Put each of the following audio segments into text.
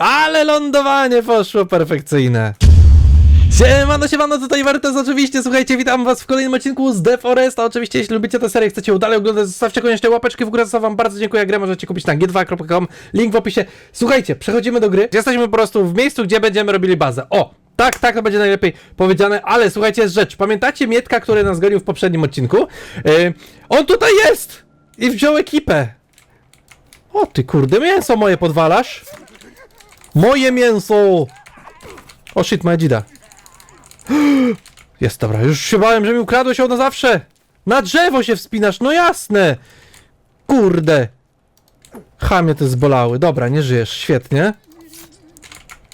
Ale lądowanie poszło perfekcyjne. Siemano, siemano, tutaj Wertes oczywiście, słuchajcie, witam was w kolejnym odcinku z The Forest, a oczywiście jeśli lubicie tę serię, chcecie ją dalej oglądać, zostawcie koniecznie łapeczki w górę, za wam bardzo dziękuję, grę możecie kupić na g2.com, link w opisie. Słuchajcie, przechodzimy do gry, jesteśmy po prostu w miejscu, gdzie będziemy robili bazę, o! Tak, tak, to będzie najlepiej powiedziane, ale słuchajcie, jest rzecz, pamiętacie Mietka, który nas gonił w poprzednim odcinku? Yy, on tutaj jest! I wziął ekipę! O ty kurde, mięso moje podwalasz? Moje mięso! O shit, moja dzida. Jest, dobra, już się bałem, że mi ukradłeś na zawsze! Na drzewo się wspinasz, no jasne! Kurde! Chamie te zbolały. Dobra, nie żyjesz, świetnie.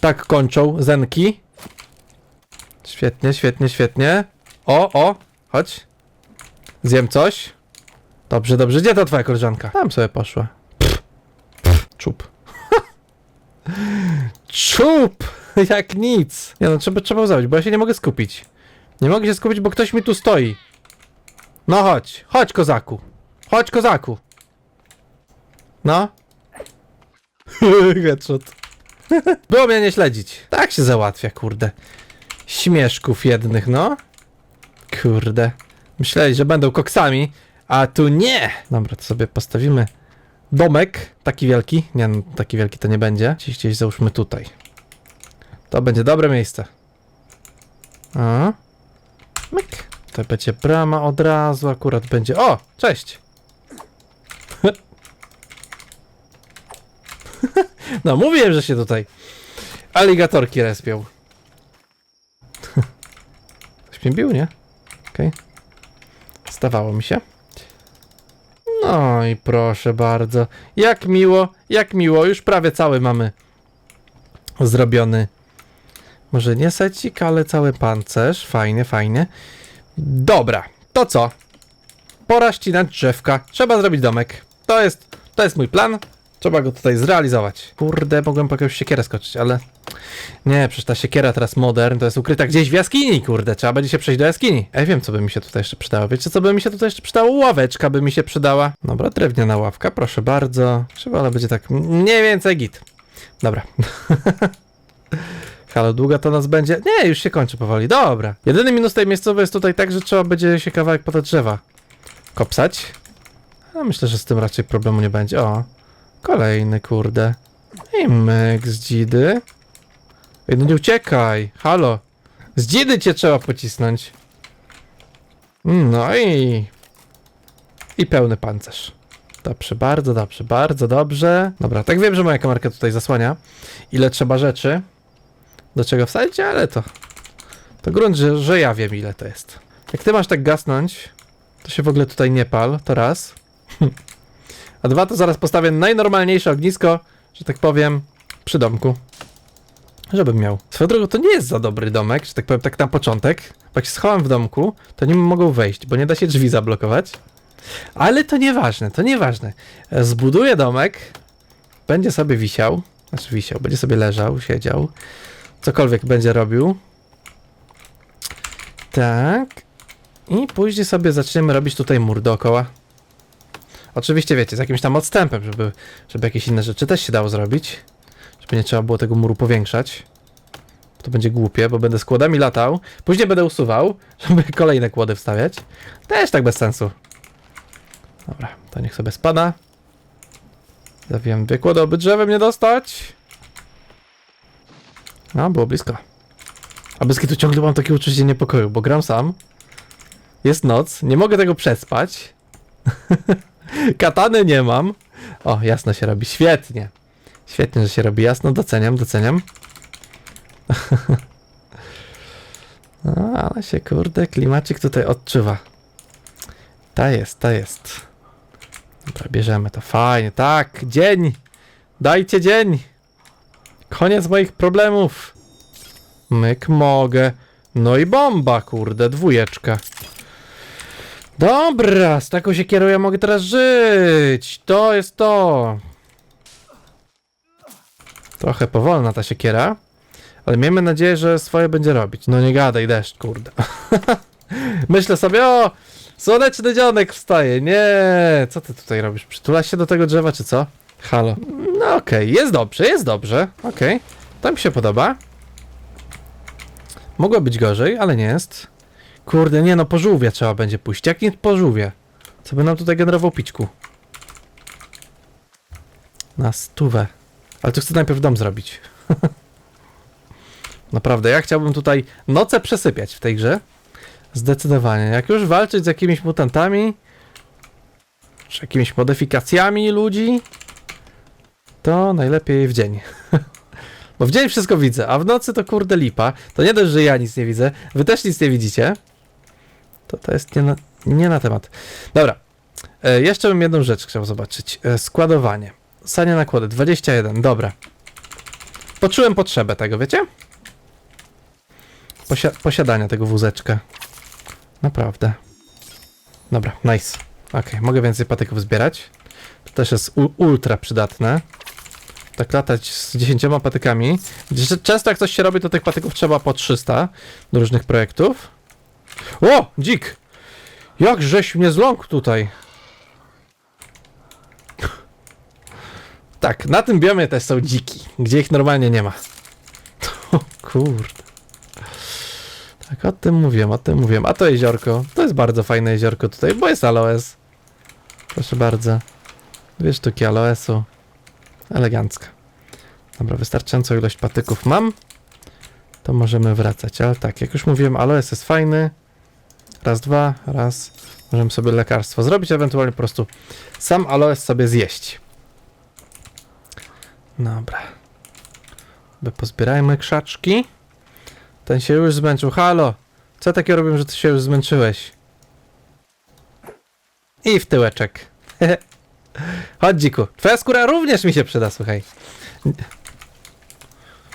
Tak kończą zenki. Świetnie, świetnie, świetnie. O, o, chodź. Zjem coś. Dobrze, dobrze. Gdzie ta twoja koleżanka? Tam sobie poszła. Pff, pff, Czup. Czup! Jak nic. Nie no, trzeba, trzeba zabić, bo ja się nie mogę skupić. Nie mogę się skupić, bo ktoś mi tu stoi. No chodź, chodź kozaku. Chodź kozaku. No. Headshot. Było mnie nie śledzić. Tak się załatwia, kurde. Śmieszków jednych, no. Kurde. Myśleli, że będą koksami, a tu nie. Dobra, to sobie postawimy domek. Taki wielki. Nie, no, taki wielki to nie będzie. Gdzieś, gdzieś załóżmy tutaj. To będzie dobre miejsce. A. Myk. To będzie brama od razu, akurat będzie. O! Cześć! No, mówiłem, że się tutaj aligatorki respią. Ktoś mnie bił, nie? Okej. Stawało mi się. No i proszę bardzo. Jak miło, jak miło. Już prawie cały mamy zrobiony. Może nie secik, ale cały pancerz. Fajnie, fajnie. Dobra, to co? Pora ścinać drzewka. Trzeba zrobić domek. To jest, to jest mój plan. Trzeba go tutaj zrealizować. Kurde, mogłem po jakąś siekierę skoczyć, ale... Nie, przecież ta siekiera teraz modern, to jest ukryta gdzieś w jaskini, kurde. Trzeba będzie się przejść do jaskini. Ja wiem, co by mi się tutaj jeszcze przydało. Wiecie, co by mi się tutaj jeszcze przydało? Ławeczka by mi się przydała. Dobra, drewniana ławka, proszę bardzo. Trzeba, ale będzie tak mniej więcej git. Dobra. Halo, długa to nas będzie? Nie, już się kończy powoli. Dobra. Jedyny minus tej miejscowej jest tutaj tak, że trzeba będzie się kawałek po te drzewa kopsać. A myślę, że z tym raczej problemu nie będzie. O, kolejny, kurde. I myk z dzidy. Ej, no nie uciekaj. Halo. Z dzidy cię trzeba pocisnąć. No i... I pełny pancerz. Dobrze, bardzo dobrze, bardzo dobrze. Dobra, tak wiem, że moja kamerka tutaj zasłania. Ile trzeba rzeczy do czego wsadzić, ale to... To grunt, że, że ja wiem ile to jest. Jak ty masz tak gasnąć, to się w ogóle tutaj nie pal, to raz. A dwa, to zaraz postawię najnormalniejsze ognisko, że tak powiem, przy domku. Żebym miał. Swoją drogą, to nie jest za dobry domek, że tak powiem, tak na początek. Bo jak się schowam w domku, to nie mogą wejść, bo nie da się drzwi zablokować. Ale to nieważne, to nieważne. Zbuduję domek, będzie sobie wisiał, znaczy wisiał, będzie sobie leżał, siedział, cokolwiek będzie robił. Tak. I później sobie zaczniemy robić tutaj mur dookoła. Oczywiście wiecie, z jakimś tam odstępem, żeby, żeby jakieś inne rzeczy też się dało zrobić. Żeby nie trzeba było tego muru powiększać. To będzie głupie, bo będę z kłodami latał. Później będę usuwał, żeby kolejne kłody wstawiać. Też tak bez sensu. Dobra, to niech sobie spada. Zawijam dwie kłody, oby drzewem nie dostać. No, było blisko. A bez tu ciągle mam takie uczucie niepokoju, bo gram sam. Jest noc, nie mogę tego przespać. Katany nie mam. O, jasno się robi, świetnie. Świetnie, że się robi jasno, doceniam, doceniam. No, ale się kurde, klimacik tutaj odczuwa. Ta jest, ta jest. Dobra, bierzemy to, fajnie, tak, dzień! Dajcie dzień! Koniec moich problemów. Myk mogę. No i bomba, kurde, dwójeczka. Dobra, z taką się kieruję, mogę teraz żyć. To jest to. Trochę powolna ta siekiera, ale miejmy nadzieję, że swoje będzie robić. No nie gadaj, deszcz, kurde. Myślę sobie, o, słoneczny dzionek wstaje. Nie, co ty tutaj robisz? Przytulasz się do tego drzewa, czy co? Halo. No okej, jest dobrze, jest dobrze. Okej, to mi się podoba. Mogło być gorzej, ale nie jest. Kurde, nie no, po żółwie trzeba będzie pójść. Jak nie po żółwie? Co by nam tutaj generował pićku? Na stówę. Ale to chcę najpierw dom zrobić. Naprawdę, ja chciałbym tutaj noce przesypiać w tej grze. Zdecydowanie. Jak już walczyć z jakimiś mutantami, czy jakimiś modyfikacjami ludzi, to najlepiej w dzień. Bo w dzień wszystko widzę, a w nocy to kurde lipa. To nie dość, że ja nic nie widzę, wy też nic nie widzicie. To to jest nie na, nie na temat. Dobra. E, jeszcze bym jedną rzecz chciał zobaczyć. E, składowanie. Sanie nakłady 21, dobra. Poczułem potrzebę tego, wiecie? Posia posiadania tego wózeczka. Naprawdę. Dobra, nice. Okej, mogę więcej patyków zbierać. To też jest ultra przydatne. Tak latać z 10 patykami. Często jak coś się robi, to tych patyków trzeba po 300 do różnych projektów. O! Dzik! Jak żeś mnie zląkł tutaj. Tak, na tym biomie też są dziki, gdzie ich normalnie nie ma. O kurde. Tak, o tym mówiłem, o tym mówiłem. A to jeziorko, to jest bardzo fajne jeziorko tutaj, bo jest aloes. Proszę bardzo. Dwie sztuki aloesu. Elegancko. Dobra, wystarczającą ilość patyków mam. To możemy wracać, ale tak, jak już mówiłem, aloes jest fajny. Raz, dwa, raz. Możemy sobie lekarstwo zrobić, ewentualnie po prostu sam aloes sobie zjeść. Dobra. By pozbierajmy krzaczki. Ten się już zmęczył. Halo! Co takiego robię, że ty się już zmęczyłeś? I w tyłeczek. Chodź dziku. Twoja skóra również mi się przyda, słuchaj.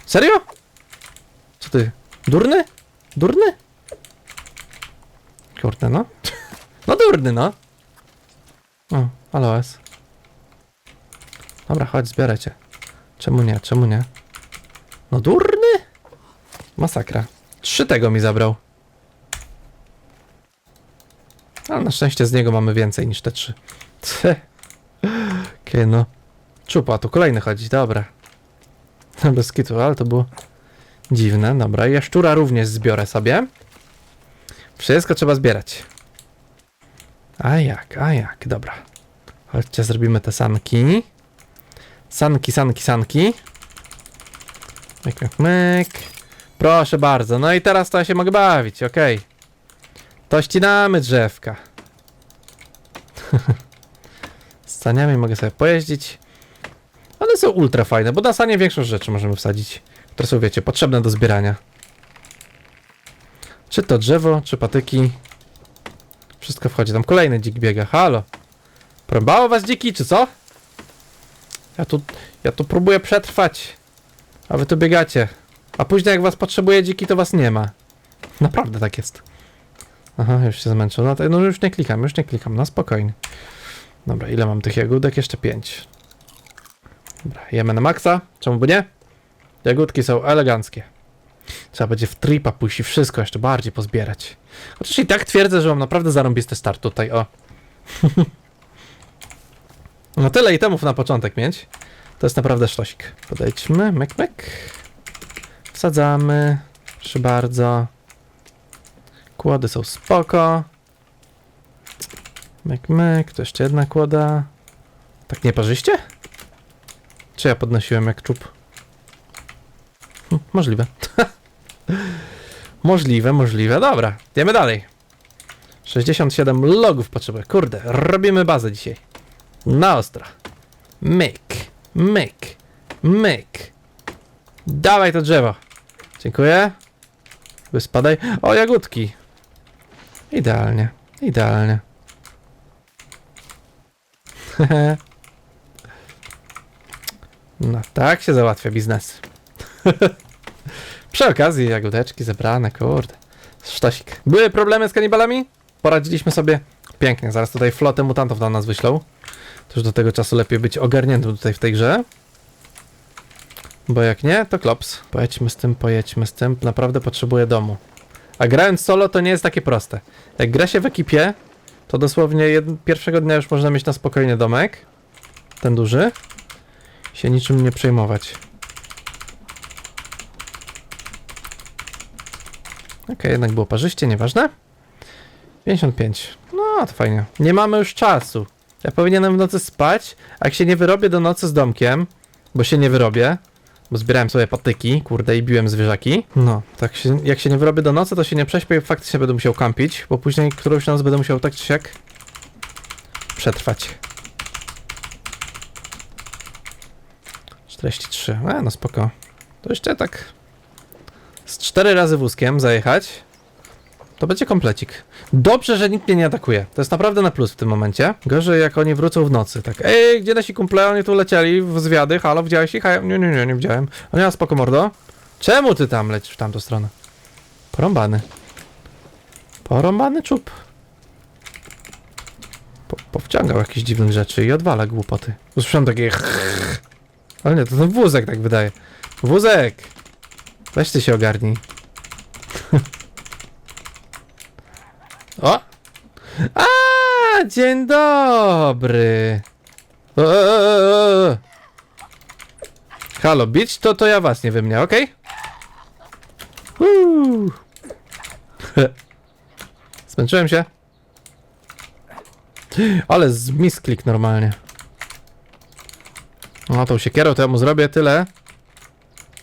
Serio? Co ty? Durny? Durny? Kurde, no. No durny, no. O, aloes. Dobra, chodź, zbieraj cię. Czemu nie? Czemu nie? No durny? Masakra. Trzy tego mi zabrał. Ale na szczęście z niego mamy więcej niż te trzy. Tch. Okej, no. Czupa, tu kolejny chodzi, dobra. Bez kitu, ale to było dziwne. Dobra, jaszczura również zbiorę sobie. Wszystko trzeba zbierać. A jak, a jak, dobra. Chodźcie, zrobimy te sanki. Sanki, sanki, sanki. Myk, myk, myk. Proszę bardzo, no i teraz to ja się mogę bawić, okej. To ścinamy drzewka. Saniami mogę sobie pojeździć. One są ultra fajne, bo na sanie większość rzeczy możemy wsadzić, które są, wiecie, potrzebne do zbierania. Czy to drzewo, czy patyki. Wszystko wchodzi. Tam kolejny dzik biega. Halo. Prąbało was dziki, czy co? Ja tu, ja tu próbuję przetrwać. A wy tu biegacie. A później jak was potrzebuje dziki, to was nie ma. Naprawdę tak jest. Aha, już się zmęczył. No, no już nie klikam, już nie klikam. No spokojnie. Dobra, ile mam tych jagódek? Jeszcze pięć. Dobra, jemy na maksa. Czemu by nie? Jagódki są eleganckie. Trzeba będzie w tripa pójść i wszystko jeszcze bardziej pozbierać. Chociaż i tak twierdzę, że mam naprawdę zarąbisty start tutaj, o. no tyle itemów na początek mieć. To jest naprawdę sztosik. Podejdźmy, mek, mek. Wsadzamy. Proszę bardzo. Kłody są spoko. Mek, mek. To jeszcze jedna kłoda. Tak nieparzyście? Czy ja podnosiłem jak czub? Hm, możliwe. możliwe, możliwe. Dobra, idziemy dalej. 67 logów potrzebuję. Kurde, robimy bazę dzisiaj. Na ostro. Myk, myk, myk. Dawaj to drzewo. Dziękuję. By spadaj. O, jagódki. Idealnie, idealnie. no tak się załatwia biznes. Przy okazji jagódeczki zebrane, kurde. Sztosik. Były problemy z kanibalami? Poradziliśmy sobie pięknie. Zaraz tutaj flotę mutantów na nas wyślą. Już do tego czasu lepiej być ogarniętym tutaj w tej grze. Bo jak nie, to klops. Pojedźmy z tym, pojedźmy z tym. Naprawdę potrzebuję domu. A grając solo to nie jest takie proste. Jak gra się w ekipie, to dosłownie pierwszego dnia już można mieć na spokojnie domek. Ten duży. się niczym nie przejmować. Okej, jednak było parzyście, nieważne. 55. No, to fajnie. Nie mamy już czasu. Ja powinienem w nocy spać, a jak się nie wyrobię do nocy z domkiem, bo się nie wyrobię, bo zbierałem sobie patyki, kurde, i biłem zwierzaki. No, tak się, jak się nie wyrobię do nocy, to się nie prześpię i faktycznie będę musiał kampić, bo później którąś noc będę musiał tak czy siak przetrwać. 43. E, no spoko. To jeszcze tak z cztery razy wózkiem zajechać, to będzie komplecik. Dobrze, że nikt mnie nie atakuje. To jest naprawdę na plus w tym momencie. Gorzej jak oni wrócą w nocy. Tak, ej, gdzie nasi kumple? Oni tu lecieli w zwiady. Halo, widziałeś ich? Nie, nie, nie, nie widziałem. O nie, spoko mordo. Czemu ty tam lecisz w tamtą stronę? Porąbany. Porąbany czub. Po, powciągał jakieś dziwne rzeczy i odwala głupoty. Usłyszałem takie Ale nie, to ten wózek tak wydaje. Wózek! Weź ty się ogarnij. o! A, dzień dobry. O. Halo, bić to to ja was, nie wy mnie, okej? Zmęczyłem się. Ale zmisklik normalnie. No tą siekierą to ja mu zrobię tyle.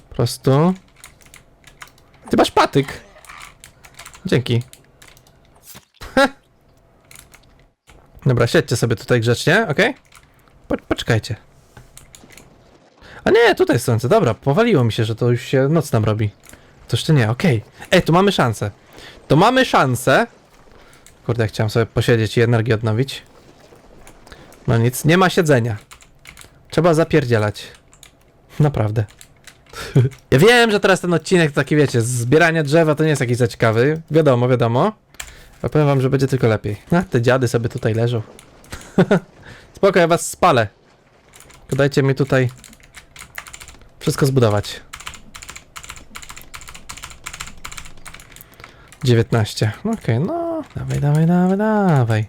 Po prostu. Ty masz patyk. Dzięki. Dobra, siedźcie sobie tutaj grzecznie, okej? Po, poczekajcie. A nie, tutaj słońce, dobra, powaliło mi się, że to już się noc nam robi. To jeszcze nie, okej. Ej, tu mamy szansę. To mamy szansę. Kurde, chciałem sobie posiedzieć i energię odnowić. No nic, nie ma siedzenia. Trzeba zapierdzielać. Naprawdę. ja wiem, że teraz ten odcinek taki, wiecie, zbierania drzewa to nie jest jakiś za ciekawy. Wiadomo, wiadomo. A powiem wam, że będzie tylko lepiej. A, te dziady sobie tutaj leżą. Spoko, ja was spalę. Tylko dajcie mi tutaj wszystko zbudować. 19. Okej, no. Dawaj, dawaj, dawaj, dawaj.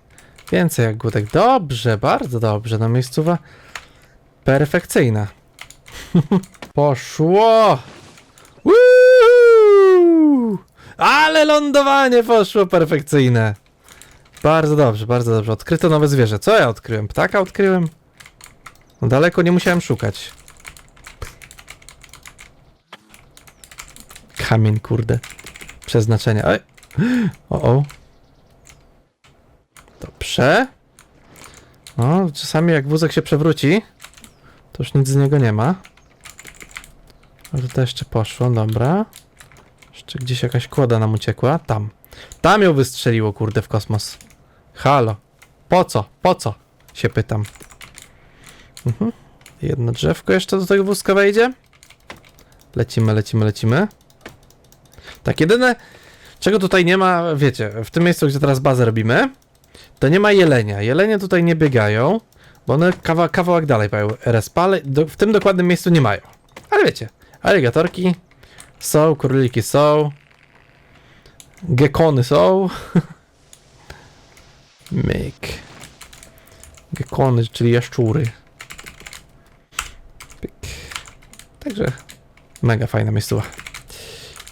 Więcej jagódek. Dobrze, bardzo dobrze. No miejscowa perfekcyjna. Poszło! Ale lądowanie poszło perfekcyjne. Bardzo dobrze, bardzo dobrze. Odkryto nowe zwierzę. Co ja odkryłem? Ptaka odkryłem? No daleko nie musiałem szukać. Kamień, kurde. Przeznaczenia. Oj. O, o. Dobrze. No, czasami jak wózek się przewróci, to już nic z niego nie ma. Ale tutaj jeszcze poszło, dobra. Jeszcze gdzieś jakaś kłoda nam uciekła. Tam. Tam ją wystrzeliło, kurde, w kosmos. Halo. Po co? Po co? Się pytam. Mhm. Jedno drzewko jeszcze do tego wózka wejdzie. Lecimy, lecimy, lecimy. Tak, jedyne, czego tutaj nie ma, wiecie, w tym miejscu, gdzie teraz bazę robimy, to nie ma jelenia. Jelenie tutaj nie biegają, bo one kawa, kawałek dalej mają respa, ale do, w tym dokładnym miejscu nie mają. Ale wiecie, aligatorki są, króliki są, gekony są. Myk. Gekony, czyli jaszczury. Pyk. Także mega fajna miejscowa.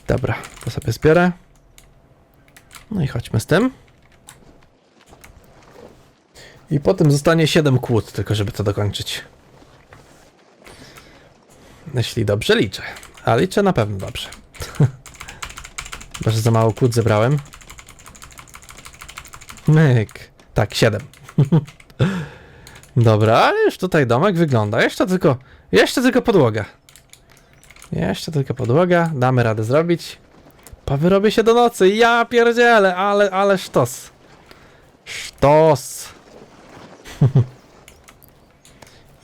Dobra, to sobie zbiorę. No i chodźmy z tym. I potem zostanie 7 kłód, tylko żeby to dokończyć. Jeśli dobrze liczę. A liczę na pewno dobrze. Chyba, za mało kłód zebrałem. Myk. Tak, 7. Dobra, ale już tutaj domek wygląda. Jeszcze tylko, jeszcze tylko podłoga. Jeszcze tylko podłoga. Damy radę zrobić. Powyrobię się do nocy. Ja pierdzielę, ale, ale sztos. Sztos.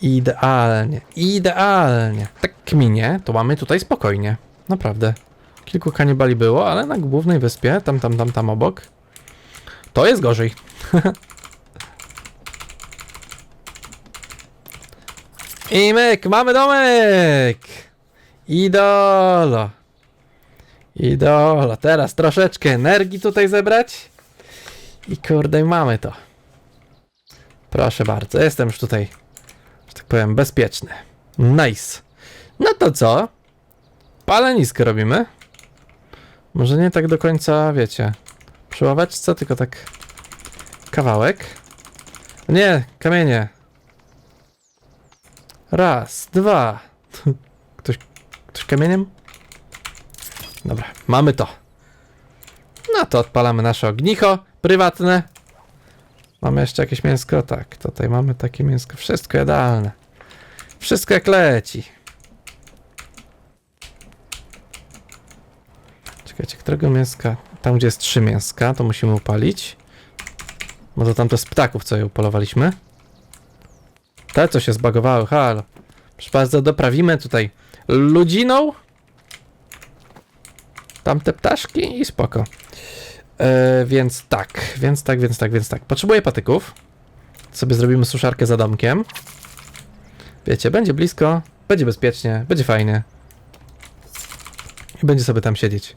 Idealnie, idealnie. Tak kminie, to mamy tutaj spokojnie. Naprawdę. Kilku kanibali było, ale na głównej wyspie, tam, tam, tam, tam obok, to jest gorzej. I myk, mamy domek! Idolo. Idolo. Teraz troszeczkę energii tutaj zebrać. I kurde, mamy to. Proszę bardzo, jestem już tutaj, powiem, bezpieczny. Nice. No to co? Palenisko robimy. Może nie tak do końca, wiecie, przy ławeczce, tylko tak kawałek. Nie, kamienie. Raz, dwa. Ktoś, ktoś kamieniem? Dobra, mamy to. No to odpalamy nasze ognicho prywatne. Mamy jeszcze jakieś mięsko? Tak, tutaj mamy takie mięsko. Wszystko jadalne. Wszystko jak leci. Czekajcie, którego mięska? Tam, gdzie jest trzy mięska, to musimy upalić. Może tamte z ptaków, co je upolowaliśmy. Te, co się zbagowały, halo. Proszę bardzo, doprawimy tutaj ludziną. Tamte ptaszki i spoko. E, więc tak, więc tak, więc tak, więc tak. Potrzebuję patyków. Sobie zrobimy suszarkę za domkiem. Wiecie, będzie blisko, będzie bezpiecznie, będzie fajnie. I będzie sobie tam siedzieć.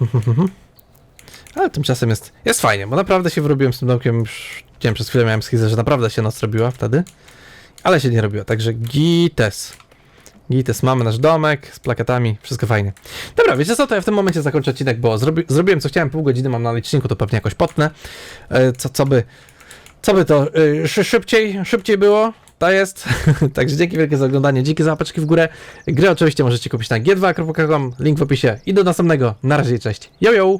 Ale tymczasem jest, jest fajnie, bo naprawdę się wyrobiłem z tym domkiem już, nie wiem, przez chwilę miałem schizę, że naprawdę się noc robiła wtedy. Ale się nie robiła, także gites. Gites, mamy nasz domek z plakatami, wszystko fajnie. Dobra, wiecie co, to ja w tym momencie zakończę odcinek, bo zrobi zrobiłem co chciałem, pół godziny mam na liczniku, to pewnie jakoś potnę. E, co, co by, co by to szy- szybciej, szybciej było? To jest. Także dzięki wielkie za oglądanie, dzięki za łapeczki w górę. Gry oczywiście możecie kupić na g2.com, link w opisie i do następnego. Na razie, cześć. Yo!